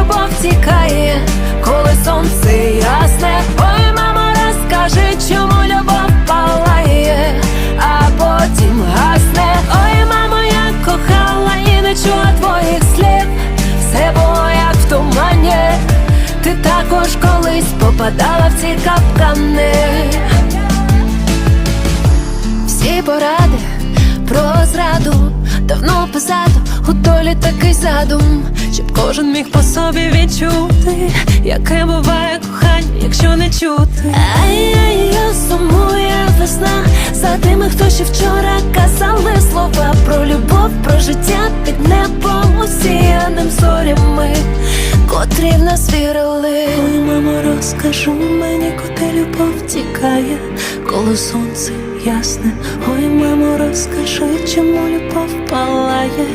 любов тікає, коли сонце ясне. Ой, мама, розкажи, чому любов палає, а потім гасне. Ой, мамо, я кохала і не чула твоїх слів. Все було як в тумані. Ти також колись попадала в ці капкани. Всі поради про зраду, давно позаду, у долі такий задум кожен міг по собі відчути, яке буває кохання, якщо не чути. Ай-яй, сумує весна за тими, хто ще вчора казали слова про любов, про життя під небом усіяним зорями, котрі в нас вірили. Ой, мамо, розкажу мені, куди любов тікає, коли сонце ясне. Ой, мамо, розкажи, чому любов палає.